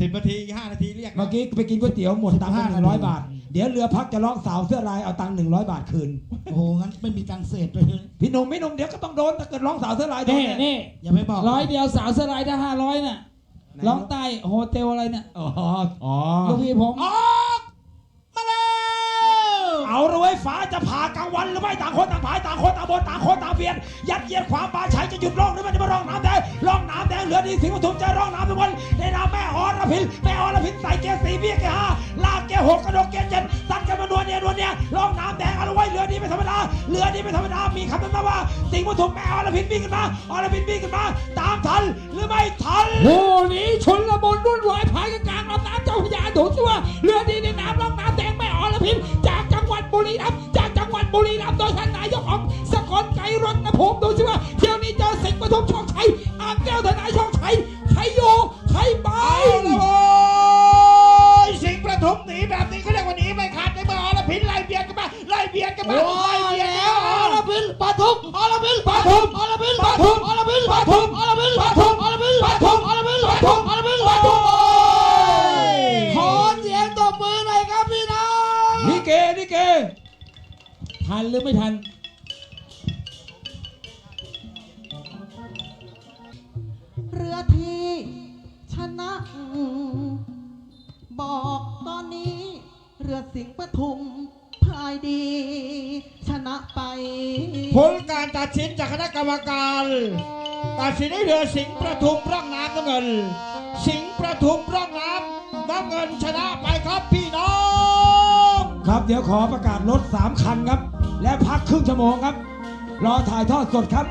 สิบนาทีห้านาทีเรียกนะเมื่อกี้ไปกินก๋วยเตี๋ยวหมดตังค์ไปหนึ่งร้อยบาท เดี๋ยวเรือพักจะร้องสาวเสื้อลายเอาตังค์หนึ่งร้อยบาทคืน โอ้โหงั้นไม่มีตังค์เศษเลยพี่หนุ่มพี่หนุ่มเดี๋ยวก็ต้องโดนถ้าเกิดร้องสาวเสื้อลายโดนนี่แน่นี่อย่าไปบอกร้อยเดียวสาวเสื้อลายได้ห้าร้อยน่ะร้องใต้โฮเทลอะไรเนี่ย อ๋ออ๋อลูกพี่ผมออกมาแล้วเอาละเว้ยฟ้าจะผ่ากลางวันหรือไม่ต่างคนต่างผายต่างคนต่างบนต่างคนต่างเบียดยัดเยียดความปลาชัยจะหยุดร้องหรือมันจะมาร้องน้ำแดงร้องน้ำแดงเหลือดีสิงห์ปทุมจะร้องน้ำทุกคน พินแม่อรพินใส่เกย์สี่เบี้ยเกย์ห้าลากเกย์หกกระโดดเกย์เจ็ดตัดกันมานวลเนี่ยนวลเนี่ยร้องน้ำแดงเอาละเว้เรือดีไม่ธรรมดาเรือดีไม่ธรรมดามีคำนั้นว่า สิงห์ปทุมแม่อรพินวิ่งขึ้นมาอรพินวิ่งขึ้นมาตามทันหรือไม่ทันโอ้นี้ชนละมุนรุ่นวายพายกันกลางลำน้ำเจ้าพระยาดูสิว่าเรือดีในน้ำล่องน้ำแดงแม่อรพินจากจังหวัดบุรีรัมย์จากจังหวัดบุรีรัมย์โดยท่านนายกองสกลไกรรณภูมิดูสิว่าเที่ยวนี้เจอสิงห์ปทุมโชคชัยอ่างแก้วทนายช เบียดกันมาโอ้ไล่ยเบียดกันแล้วมาอรพินปทุมอรพินปทุมอรพินปทุมอรพินปทุมอรพินปทุมอรพินปทุมอรพินปทุมอรพินปทุมขอเสียงตบมือหน่อยครับพี่น้องนี่เกนี่เกทันหรือไม่ทันเรือที่ชนะบอกตอนนี้ เรือสิงห์ปทุมพายดี ชนะไป ผลการตัดสินจากคณะกรรมการ ตัดสินให้เรือสิงห์ประทุมร่องน้ำน้ำเงิน สิงห์ประทุมร่องน้ำน้ำเงินชนะไปครับพี่น้อง ครับเดี๋ยวขอประกาศรถ3คันครับ และพักครึ่งชั่วโมงครับ รอถ่ายทอดสดครับ